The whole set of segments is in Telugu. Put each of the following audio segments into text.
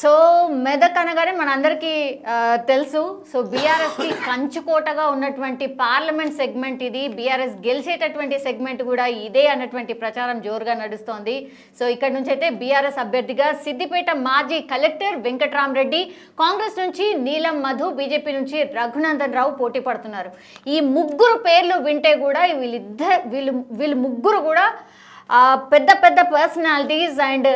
సో మెదక్ అనగానే మనందరికీ తెలుసు. సో బీఆర్ఎస్కి కంచుకోటగా ఉన్నటువంటి పార్లమెంట్ సెగ్మెంట్ ఇది. బీఆర్ఎస్ గెలిచేటటువంటి సెగ్మెంట్ కూడా ఇదే అన్నటువంటి ప్రచారం జోరుగా నడుస్తోంది. సో ఇక్కడ నుంచి అయితే బీఆర్ఎస్ అభ్యర్థిగా సిద్దిపేట మాజీ కలెక్టర్ వెంకట్రామరెడ్డి కాంగ్రెస్ నుంచి నీలం మధు బీజేపీ నుంచి రఘునందన్ రావు పోటీ పడుతున్నారు. ఈ ముగ్గురు పేర్లు వింటే కూడా వీళ్ళిద్దరు వీళ్ళు వీళ్ళు ముగ్గురు కూడా పెద్ద పెద్ద పర్సనాలిటీస్ అండ్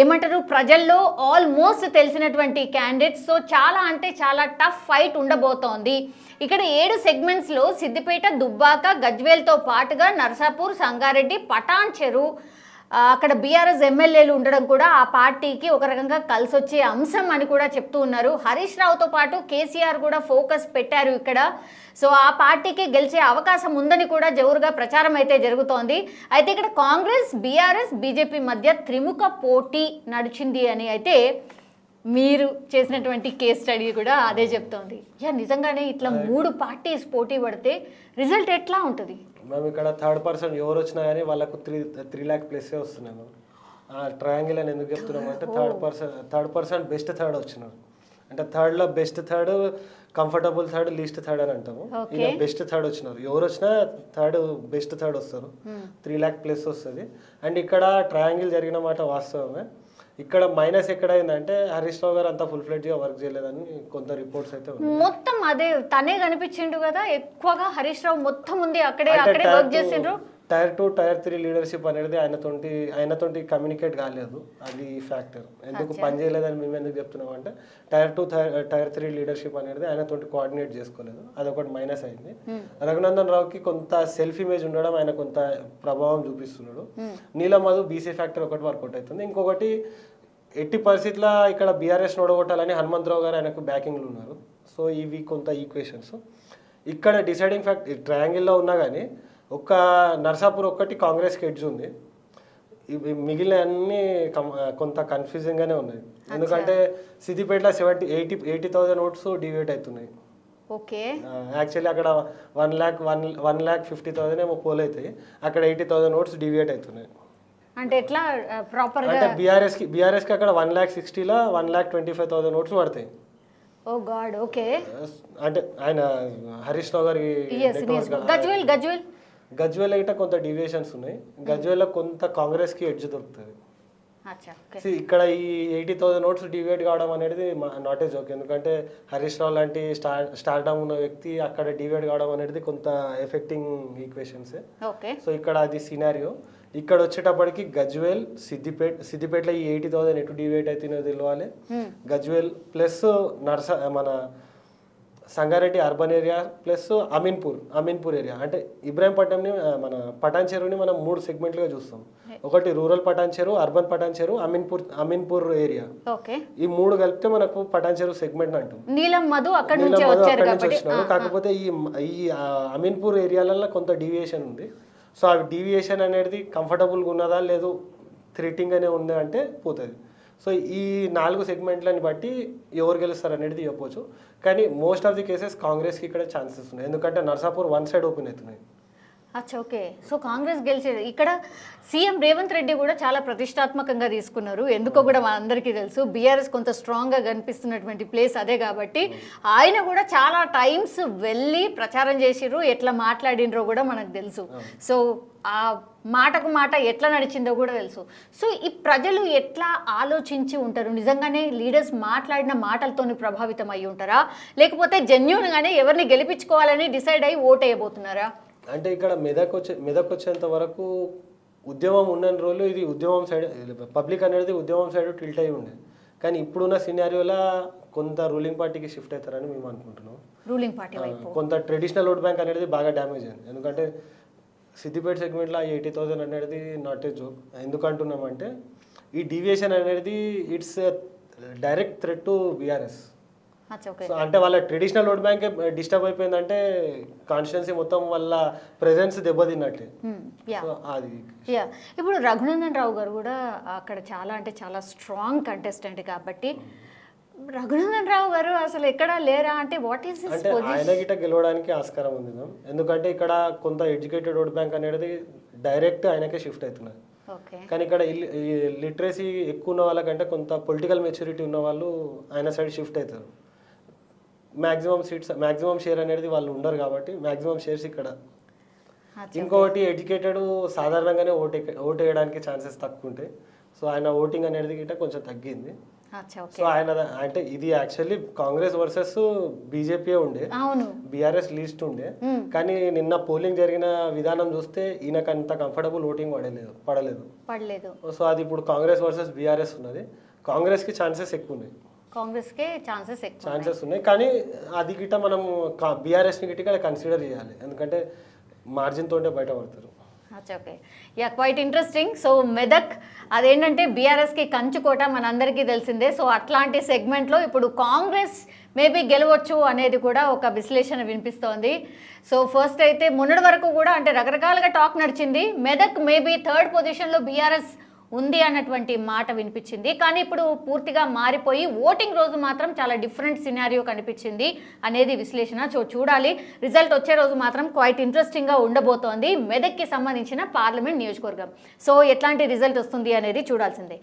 ఏమంటారు ప్రజల్లో ఆల్మోస్ట్ తెలిసినటువంటి క్యాండిడేట్స్ సో చాలా అంటే చాలా టఫ్ ఫైట్ ఉండబోతోంది. ఇక్కడ ఏడు సెగ్మెంట్స్లో సిద్దిపేట దుబ్బాక గజ్వేల్తో పాటుగా నర్సాపూర్ సంగారెడ్డి పటాన్ చెరు అక్కడ బీఆర్ఎస్ ఎమ్మెల్యేలు ఉండడం కూడా ఆ పార్టీకి ఒక రకంగా కలిసి వచ్చే అంశం అని కూడా చెప్తూ ఉన్నారు. హరీష్ రావుతో పాటు కేసీఆర్ కూడా ఫోకస్ పెట్టారు ఇక్కడ. సో ఆ పార్టీకి గెలిచే అవకాశం ఉందని కూడా జోరుగా ప్రచారం అయితే జరుగుతోంది. అయితే ఇక్కడ కాంగ్రెస్ బీఆర్ఎస్ బీజేపీ మధ్య త్రిముఖ పోటీ నడిచింది అని అయితే మీరు చేసినటువంటి కేస్ స్టడీ కూడా అదే చెప్తోంది. యా నిజంగానే ఇట్లా మూడు పార్టీస్ పోటీ పడితే రిజల్ట్ ఎట్లా ఉంటుంది? మేము ఇక్కడ థర్డ్ పర్సన్ ఎవరు వచ్చినా కానీ వాళ్ళకు త్రీ త్రీ ల్యాక్ ప్లస్ వస్తున్నాయి మేము ట్రయాంగిల్ అని ఎందుకు చెప్తున్నాం అంటే third person third person best third వచ్చినారు. అంటే థర్డ్లో best third comfortable third least third అని అంటాము. ఇలా బెస్ట్ థర్డ్ వచ్చినారు. ఎవరు వచ్చినా థర్డ్ బెస్ట్ థర్డ్ వస్తారు. త్రీ ల్యాక్ ప్లస్ వస్తుంది. అండ్ ఇక్కడ ట్రయాంగిల్ జరిగిన మాట వాస్తవమే. ఇక్కడ మైనస్ ఎక్కడైందంటే హరీష్ రావు గారు అంతా ఫుల్గా వర్క్ చేయలేదని కొంత రిపోర్ట్స్ అయితే మొత్తం అదే తనే కనిపించిండు కదా ఎక్కువగా హరీష్ రావు మొత్తం ఉంది అక్కడే అక్కడే వర్క్ చేసిండ్రు. Tier two tier three leadership అనేది ఆయనతోటి ఆయనతోటి కమ్యూనికేట్ కాలేదు. అది ఫ్యాక్టర్ ఎందుకు పని చేయలేదని మేము ఎందుకు చెప్తున్నాం అంటే tier two tier three leadership అనేది ఆయనతోటి కోఆర్డినేట్ చేసుకోలేదు. అదొకటి మైనస్ అయింది. రఘునందన్ రావుకి కొంత సెల్ఫ్ ఇమేజ్ ఉండడం ఆయన కొంత ప్రభావం చూపిస్తున్నాడు. నీలం మధు బీసీ ఫ్యాక్టర్ ఒకటి వర్కౌట్ అవుతుంది. ఇంకొకటి ఎట్టి పరిస్థితుల్లో ఇక్కడ బీఆర్ఎస్ ఓడగొట్టాలని హనుమంతరావు గారు ఆయనకు బ్యాకింగ్లు ఉన్నారు. సో ఇవి కొంత ఈక్వేషన్స్. ఇక్కడ డిసైడింగ్ ఫ్యాక్ట్ ట్రయాంగిల్లో ఉన్నా కానీ ఒక్క నర్సాపూర్ ఒక్కటి కాంగ్రెస్కి ఎడ్జ్ ఉంది. ఇవి మిగిలిన అన్ని కొంత కన్ఫ్యూజింగ్గానే ఉన్నాయి. ఎందుకంటే సిద్దిపేటలో seventy eighty eighty thousand votes deviate అవుతున్నాయి. ఓకే. యాక్చువల్లీ అక్కడ one lakh one one lakh fifty thousand ఏమో పోల్ అవుతాయి అక్కడ ఎయిటీ థౌసండ్ ఓట్స్ డివేట్ అవుతున్నాయి. అంటే ఎట్లా ప్రాపర్గా అంటే బీఆర్ఎస్కి బీఆర్ఎస్కి అక్కడ one lakh సిక్స్టీలో one lakh twenty five thousand votes పడతాయి. Oh God okay. అంటే ఆయన హరీష్ రావు గారి ఎస్ గజ్వేల్ గజ్వేల్. గజ్వేల్ అయితే కొంత డివియేషన్స్ ఉన్నాయి. గజ్వేల్లో కొంత కాంగ్రెస్కి ఎడ్జ్ దొరుకుతుంది. ఇక్కడ ఈ ఎయిటీ థౌసండ్ నోట్స్ డివైడ్ కావడం అనేది నాట్ ఏ జోక్ ఎందుకంటే హరీష్ రావు లాంటి స్టార్ స్టార్డమ్ ఉన్న వ్యక్తి అక్కడ డివైడ్ కావడం అనేది కొంత ఎఫెక్టింగ్ ఈక్వేషన్స్ సో ఇక్కడ అది సినారియో ఇక్కడ వచ్చేటప్పటికి గజ్వేల్ సిద్దిపేట సిద్దిపేటలో ఈ ఎయిటీ థౌసండ్ ఎటు డివైడ్ అవుతుందో తెలియాలి. గజ్వేల్ ప్లస్ నర్స మన Sangareddy urban area plus Ameenpur Ameenpur area. అంటే ఇబ్రాహీంపట్నంని మన పటాన్ చెరువుని మనం మూడు సెగ్మెంట్లుగా చూస్తాం. ఒకటి రూరల్ పటాన్ చెరువు అర్బన్ పటాన్ చెరువు అమీన్పూర్ అమీన్పూర్ ఏరియా. ఈ మూడు కలిపితే మనకు పటాన్ చెరువు సెగ్మెంట్ అంటాం. నీలం మధు అక్కడ నుంచే వచ్చినాడు కాకపోతే ఈ ఈ అమీన్పూర్ ఏరియాలలో కొంత డీవియేషన్ ఉంది. సో ఆ డీవియేషన్ అనేది కంఫర్టబుల్గా ఉన్నదా లేదు థ్రెటింగ్ అనే ఉంది అంటే పోతుంది. సో ఈ నాలుగు సెగ్మెంట్లని బట్టి ఎవరు గెలుస్తారు అనేది చెప్పొచ్చు. కానీ మోస్ట్ ఆఫ్ ది కేసెస్ కాంగ్రెస్కి ఇక్కడ ఛాన్సెస్ ఉన్నాయి. ఎందుకంటే నర్సాపూర్ వన్ సైడ్ ఓపెన్ అవుతున్నాయి. అచ్చా ఓకే. సో కాంగ్రెస్ గెలిచేది ఇక్కడ సీఎం రేవంత్ రెడ్డి కూడా చాలా ప్రతిష్టాత్మకంగా తీసుకున్నారు. ఎందుకో కూడా మా అందరికీ తెలుసు. బీఆర్ఎస్ కొంత స్ట్రాంగ్గా కనిపిస్తున్నటువంటి ప్లేస్ అదే కాబట్టి ఆయన కూడా చాలా టైమ్స్ వెళ్ళి ప్రచారం చేసిర్రు. ఎట్లా మాట్లాడినరో కూడా మనకు తెలుసు. సో ఆ మాటకు మాట ఎట్లా నడిచిందో కూడా తెలుసు. సో ఈ ప్రజలు ఎట్లా ఆలోచించి ఉంటారు? నిజంగానే లీడర్స్ మాట్లాడిన మాటలతోని ప్రభావితం అయి ఉంటారా? లేకపోతే జెన్యున్గానే ఎవరిని గెలిపించుకోవాలని డిసైడ్ అయ్యి ఓట్ వేయబోతున్నారా? అంటే ఇక్కడ మెదక్ వచ్చే మెదక్ వచ్చేంత వరకు ఉద్యమం ఉన్న రోజులు ఇది ఉద్యమం సైడ్ పబ్లిక్ అనేది ఉద్యమం సైడ్ టిల్ట్ అయి ఉండే. కానీ ఇప్పుడున్న సినారియోలో కొంత రూలింగ్ పార్టీకి షిఫ్ట్ అవుతారని మేము అనుకుంటున్నాం. రూలింగ్ పార్టీ కొంత ట్రెడిషనల్ ఓట్ బ్యాంక్ అనేది బాగా డ్యామేజ్ అయింది. ఎందుకంటే సిద్దిపేట సెగ్మెంట్లో ఎయిటీ థౌసండ్ అనేది నాట్ ఏ జోక్. ఎందుకు అంటున్నామంటే ఈ డీవియేషన్ అనేది it's direct threat to BRS. So అంటే వాళ్ళ ట్రెడిషనల్ ఓట్ బ్యాంక్ డిస్టర్బ్ అయిపోయిందంటే కాన్స్టిట్యున్సీ మొత్తం వల్ల ప్రెజెన్స్ దెబ్బతిన్నట్టే. అది యా. ఇప్పుడు రఘునందన్ రావు గారు కూడా అక్కడ చాలా అంటే చాలా స్ట్రాంగ్ కంటెస్టెంట్ కాబట్టి రఘునందన్ రావు గారు అసలు ఎక్కడా లేరా? అంటే వాట్ ఈస్ అంటే ఆయన గిట్ట గెలవడానికి ఆస్కారం ఉంది మ్యామ్. ఎందుకంటే ఇక్కడ కొంత ఎడ్యుకేటెడ్ ఓట్ బ్యాంక్ అనేది డైరెక్ట్ ఆయనకే షిఫ్ట్ అవుతున్నది. ఓకే. కానీ ఇక్కడ లిటరసీ ఎక్కువ ఉన్న వాళ్ళకంటే కొంత పొలిటికల్ మెచ్యూరిటీ ఉన్న వాళ్ళు ఆయన సైడ్ షిఫ్ట్ అవుతారు. మ్యాక్సిమం సీట్స్ మ్యాక్సిమం షేర్ అనేది వాళ్ళు ఉండరు కాబట్టి మ్యాక్సిమం షేర్స్ ఇక్కడ. ఇంకొకటి ఎడ్యుకేటెడ్ సాధారణంగానే ఓటు ఓటు వేయడానికి ఛాన్సెస్ తక్కువ ఉంటాయి సో ఆయన ఓటింగ్ అనేది గిట్ట కొంచెం తగ్గింది. సో ఆయన అంటే ఇది యాక్చువల్లీ కాంగ్రెస్ వర్సెస్ బీజేపీ ఉండే. బీఆర్ఎస్ లీస్ట్ ఉండే. కానీ నిన్న పోలింగ్ జరిగిన విధానం చూస్తే ఈయనకు అంత కంఫర్టబుల్ ఓటింగ్ పడలేదు పడలేదు. పడలేదు. సో అది ఇప్పుడు కాంగ్రెస్ వర్సెస్ బీఆర్ఎస్ ఉన్నది. కాంగ్రెస్కి ఛాన్సెస్ ఎక్కువ ఉన్నాయి కాంగ్రెస్కే ఛాన్సెస్ ఎక్కువ ఛాన్సెస్ ఉన్నాయి. కానీ అది గిట్ట మనం బీఆర్ఎస్ని గిట్ట కన్సిడర్ చేయాలి. ఎందుకంటే మార్జిన్ తోటే బయటపడతారు. అచ్చా okay. Ya quite interesting. So Medak అదేంటంటే బీఆర్ఎస్కి కంచుకోట మనందరికీ తెలిసిందే. సో అట్లాంటి సెగ్మెంట్లో ఇప్పుడు కాంగ్రెస్ మేబీ గెలవచ్చు అనేది కూడా ఒక విశ్లేషణ వినిపిస్తోంది. సో ఫస్ట్ అయితే మొన్నటి వరకు కూడా అంటే రకరకాలుగా టాక్ నడిచింది. మెదక్ మేబీ థర్డ్ పొజిషన్లో బీఆర్ఎస్ ఉంది అన్నటువంటి మాట వినిపించింది. కానీ ఇప్పుడు పూర్తిగా మారిపోయి ఓటింగ్ రోజు మాత్రం చాలా డిఫరెంట్ సినారియో కనిపించింది అనేది విశ్లేషణ చూ చూడాలి. రిజల్ట్ వచ్చే రోజు మాత్రం క్వైట్ ఇంట్రెస్టింగ్గా ఉండబోతోంది మెదక్కి సంబంధించిన పార్లమెంట్ నియోజకవర్గం. సో ఎట్లాంటి రిజల్ట్ వస్తుంది అనేది చూడాల్సిందే.